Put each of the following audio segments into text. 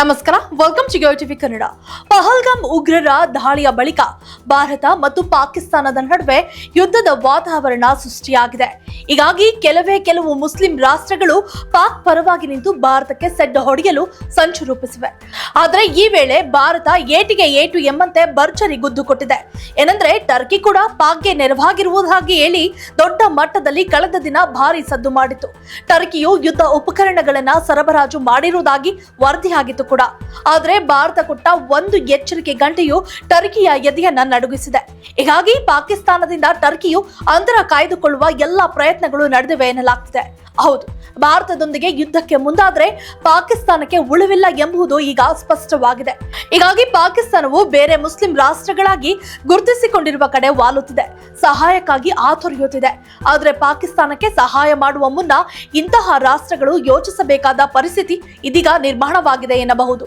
ನಮಸ್ಕಾರ welcome to TV Kannada Pahalgam ಉಗ್ರರ ದಾಳಿಯ ಬಳಿಕ ಭಾರತ ಮತ್ತು ಪಾಕಿಸ್ತಾನದ ನಡುವೆ ಯುದ್ಧದ ವಾತಾವರಣ ಸೃಷ್ಟಿಯಾಗಿದೆ. ಹೀಗಾಗಿ ಕೆಲವೇ ಕೆಲವು ಮುಸ್ಲಿಂ ರಾಷ್ಟ್ರಗಳು ಪಾಕ್ ಪರವಾಗಿ ನಿಂತು ಭಾರತಕ್ಕೆ ಸೆಡ್ಡ ಹೊಡೆಯಲು ಸಂಚು ರೂಪಿಸಿವೆ. ಆದರೆ ಈ ವೇಳೆ ಭಾರತ ಏಟಿಗೆ ಏಟು ಎಂಬಂತೆ ಭರ್ಜರಿ ಗುದ್ದು ಕೊಟ್ಟಿದೆ. ಏನಂದ್ರೆ, ಟರ್ಕಿ ಕೂಡ ಪಾಕ್ಗೆ ನೆರವಾಗಿರುವುದಾಗಿ ಹೇಳಿ ದೊಡ್ಡ ಮಟ್ಟದಲ್ಲಿ ಕಳೆದ ದಿನ ಭಾರಿ ಸದ್ದು ಮಾಡಿತ್ತು. ಟರ್ಕಿಯು ಯುದ್ಧ ಉಪಕರಣಗಳನ್ನ ಸರಬರಾಜು ಮಾಡಿರುವುದಾಗಿ ವರದಿಯಾಗಿತ್ತು ಕೂಡ. ಆದರೆ ಭಾರತ ಕೊಟ್ಟ ಒಂದು ಎಚ್ಚರಿಕೆ ಗಂಟೆಯು ಟರ್ಕಿಯ ಎದೆಯನ್ನ ನಡುಗಿಸಿದೆ. ಹೀಗಾಗಿ ಪಾಕಿಸ್ತಾನದಿಂದ ಟರ್ಕಿಯು ಅಂತರ ಕಾಯ್ದುಕೊಳ್ಳುವ ಎಲ್ಲಾ ಪ್ರಯತ್ನಗಳು ನಡೆದಿವೆ ಎನ್ನಲಾಗ್ತಿದೆ. ಹೌದು, ಭಾರತದೊಂದಿಗೆ ಯುದ್ಧಕ್ಕೆ ಮುಂದಾದ್ರೆ ಪಾಕಿಸ್ತಾನಕ್ಕೆ ಉಳಿವಿಲ್ಲ ಎಂಬುದು ಈಗ ಸ್ಪಷ್ಟವಾಗಿದೆ. ಹೀಗಾಗಿ ಪಾಕಿಸ್ತಾನವು ಬೇರೆ ಮುಸ್ಲಿಂ ರಾಷ್ಟ್ರಗಳಾಗಿ ಗುರುತಿಸಿಕೊಂಡಿರುವ ಕಡೆ ವಾಲುತ್ತಿದೆ, ಸಹಾಯಕ್ಕಾಗಿ ಆತೊರೆಯುತ್ತಿದೆ. ಆದರೆ ಪಾಕಿಸ್ತಾನಕ್ಕೆ ಸಹಾಯ ಮಾಡುವ ಮುನ್ನ ಇಂತಹ ರಾಷ್ಟ್ರಗಳು ಯೋಚಿಸಬೇಕಾದ ಪರಿಸ್ಥಿತಿ ಇದೀಗ ನಿರ್ಮಾಣವಾಗಿದೆ ಎನ್ನಬಹುದು.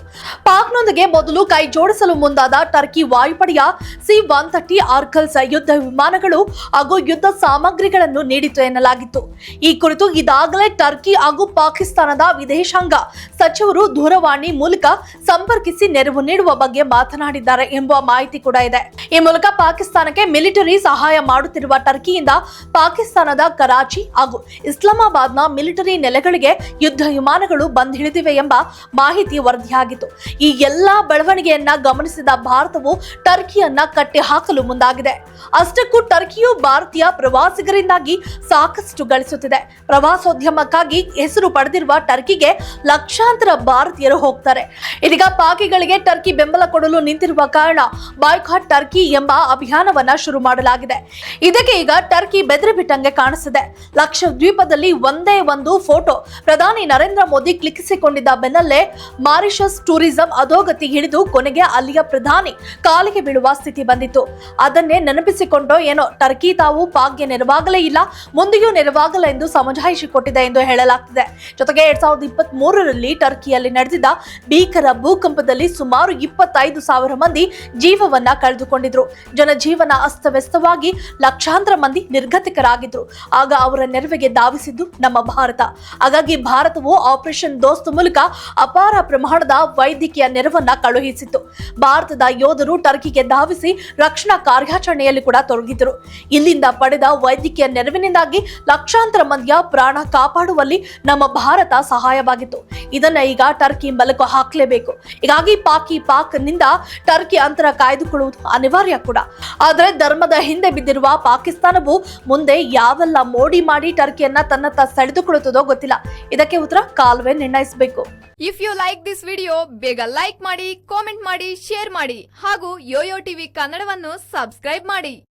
ಪಾಕ್ನೊಂದಿಗೆ ಮೊದಲು ಕೈ ಜೋಡಿಸಲು ಮುಂದಾದ ಟರ್ಕಿ ವಾಯುಪಡೆಯ ಸಿ ಒನ್ ತರ್ಟಿ ಆರ್ಕಲ್ಸ್ ಯುದ್ಧ ವಿಮಾನಗಳು ಹಾಗೂ ಯುದ್ಧ ಸಾಮಗ್ರಿಗಳನ್ನು ನೀಡಿತು ಎನ್ನಲಾಗಿತ್ತು. ಈ ಕುರಿತು ಇದಾಗಲೇ ಟರ್ಕಿ ಹಾಗೂ ಪಾಕಿಸ್ತಾನದ ವಿದೇಶಾಂಗ ಸಚಿವರು ದೂರವಾಣಿ ಮೂಲಕ ಸಂಪರ್ಕಿಸಿ ನೆರವು ನೀಡುವ ಬಗ್ಗೆ ಮಾತನಾಡಿದ್ದಾರೆ ಎಂಬ ಮಾಹಿತಿ ಕೂಡ ಇದೆ. ಈ ಮೂಲಕ ಪಾಕಿಸ್ತಾನಕ್ಕೆ ಮಿಲಿಟರಿ ಸಹಾಯ ಮಾಡುತ್ತಿರುವ ಟರ್ಕಿಯಿಂದ ಪಾಕಿಸ್ತಾನದ ಕರಾಚಿ ಹಾಗೂ ಇಸ್ಲಾಮಾಬಾದ್ನ ಮಿಲಿಟರಿ ನೆಲೆಗಳಿಗೆ ಯುದ್ಧ ವಿಮಾನಗಳು ಬಂದಿಳಿದಿವೆ ಎಂಬ ಮಾಹಿತಿ ವರದಿಯಾಗಿತ್ತು. ಈ ಎಲ್ಲಾ ಬೆಳವಣಿಗೆಯನ್ನ ಗಮನಿಸಿದ ಭಾರತವು ಟರ್ಕಿಯನ್ನ ಕಟ್ಟಿ ಹಾಕಲು ಮುಂದಾಗಿದೆ. ಅಷ್ಟಕ್ಕೂ ಟರ್ಕಿಯು ಭಾರತೀಯ ಪ್ರವಾಸಿಗರಿಂದಾಗಿ ಸಾಕಷ್ಟು ಗಳಿಸುತ್ತಿದೆ. ಪ್ರವಾಸೋದ್ಯಮಕ್ಕಾಗಿ ಹೆಸರು ಪಡೆದಿರುವ ಟರ್ಕಿಗೆ ಲಕ್ಷಾಂತರ ಭಾರತೀಯರು ಹೋಗ್ತಾರೆ. ಇದೀಗ ಪಾಕಿಗಳಿಗೆ ಟರ್ಕಿ ಬೆಂಬಲ ಕೊಡಲು ನಿಂತಿರುವ ಕಾರಣ ಬಾಯ್ಕಾಟ್ ಟರ್ಕಿ ಎಂಬ ಅಭಿಯಾನವನ್ನ ಶುರು ಮಾಡಲಾಗಿದೆ. ಇದಕ್ಕೆ ಈಗ ಟರ್ಕಿ ಬೆದರಿ ಬಿಟ್ಟಂಗೆ ಕಾಣಿಸಿದೆ. ಲಕ್ಷದ್ವೀಪದಲ್ಲಿ ಒಂದೇ ಒಂದು ಫೋಟೋ ಪ್ರಧಾನಿ ನರೇಂದ್ರ ಮೋದಿ ಕ್ಲಿಕ್ಕಿಸಿಕೊಂಡಿದ್ದ ಬೆನ್ನಲ್ಲೇ ಮಾರಿಷಸ್ ಟೂರಿಸಂ ಅಧೋಗತಿ ಹಿಡಿದು ಕೊನೆಗೆ ಅಲ್ಲಿಯ ಪ್ರಧಾನಿ ಕಾಲಿಗೆ ಬೀಳುವ ಸ್ಥಿತಿ ಬಂದಿತ್ತು. ಅದನ್ನೇ ನೆನಪಿಸಿಕೊಂಡೋ ಏನೋ ಟರ್ಕಿ ತಾವು ಪಾಕ್ಗೆ ನೆರವಾಗಲೇ ಇಲ್ಲ, ಮುಂದೆಯೂ ನೆರವಾಗಲ್ಲ ಎಂದು ಸಮಜಾಯಿಷಿ ಕೊಟ್ಟಿದೆ ಎಂದು ಹೇಳಲಾಗ್ತಿದೆ. ಜೊತೆಗೆ ಎರಡ್ ಸಾವಿರದ ಇಪ್ಪತ್ತ್ ಟರ್ಕಿಯಲ್ಲಿ ನಡೆದಿದ್ದ ಭೀಕರ ಭೂಕಂಪದಲ್ಲಿ ಸುಮಾರು ಇಪ್ಪತ್ತೈದು ಸಾವಿರ ಮಂದಿ ಜೀವವನ್ನ ಕಳೆದುಕೊಂಡಿದ್ರು. ಜನಜೀವನ ಅಸ್ತವ್ಯಸ್ತವಾಗಿ ಲಕ್ಷಾಂತರ ಮಂದಿ ನಿರ್ಗತಿಕರಾಗಿದ್ರು. ಆಗ ಅವರ ನೆರವಿಗೆ ಧಾವಿಸಿದ್ದು ನಮ್ಮ ಭಾರತ. ಹಾಗಾಗಿ ಭಾರತವು ಆಪರೇಷನ್ ದೋಸ್ತ್ ಮೂಲಕ ಅಪಾರ ಪ್ರಮಾಣದ ವೈದ್ಯಕೀಯ ನೆರವನ್ನ ಕಳುಹಿಸಿತ್ತು. ಭಾರತದ ಯೋಧರು ಟರ್ಕಿಗೆ ಧಾವಿಸಿ ರಕ್ಷಣಾ ಕಾರ್ಯಾಚರಣೆಯಲ್ಲಿ ಕೂಡ ತೊಡಗಿದ್ರು. ಇಲ್ಲಿಂದ ಪಡೆದ ವೈದ್ಯಕೀಯ ನೆರವಿನಿಂದಾಗಿ ಲಕ್ಷಾಂತರ ಮಂದಿಯ ಪ್ರಾಣ ಕಾಪಾಡುವಲ್ಲಿ ನಮ್ಮ ಭಾರತ ಸಹಾಯವಾಗಿತ್ತು. ಇದನ್ನ ಈಗ ಟರ್ಕಿ ಮೆಲುಕು ಹಾಕಲೇಬೇಕು. ಹೀಗಾಗಿ ಪಾಕಿ ಪಾಕ್ನಿಂದ ಟರ್ಕಿ ಅಂತರ ಕಾಯ್ದುಕೊಳ್ಳುವುದು ಅನಿವಾರ್ಯ ಕೂಡ. ಆದರೆ ಧರ್ಮದ ಹಿಂದೆ ಬಿದ್ದಿರುವ ಪಾಕಿಸ್ತಾನವು ಮುಂದೆ ಯಾವೆಲ್ಲ ಮೋಡಿ ಮಾಡಿ ಟರ್ಕಿಯನ್ನ ತನ್ನತ್ತ ಸೆಳೆದುಕೊಳ್ಳುತ್ತದೋ ಗೊತ್ತಿಲ್ಲ. ಇದಕ್ಕೆ ಉತ್ತರ ಕಾಲುವೆ ನಿರ್ಣಯಿಸಬೇಕು. If you like this video ಬೇಗ ಲೈಕ್ ಮಾಡಿ ಕಾಮೆಂಟ್ ಮಾಡಿ ಶೇರ್ ಮಾಡಿ ಹಾಗೂ ಯೋಯೋ ಟಿವಿ ಕನ್ನಡವನ್ನು ಸಬ್ಸ್ಕ್ರೈಬ್ ಮಾಡಿ.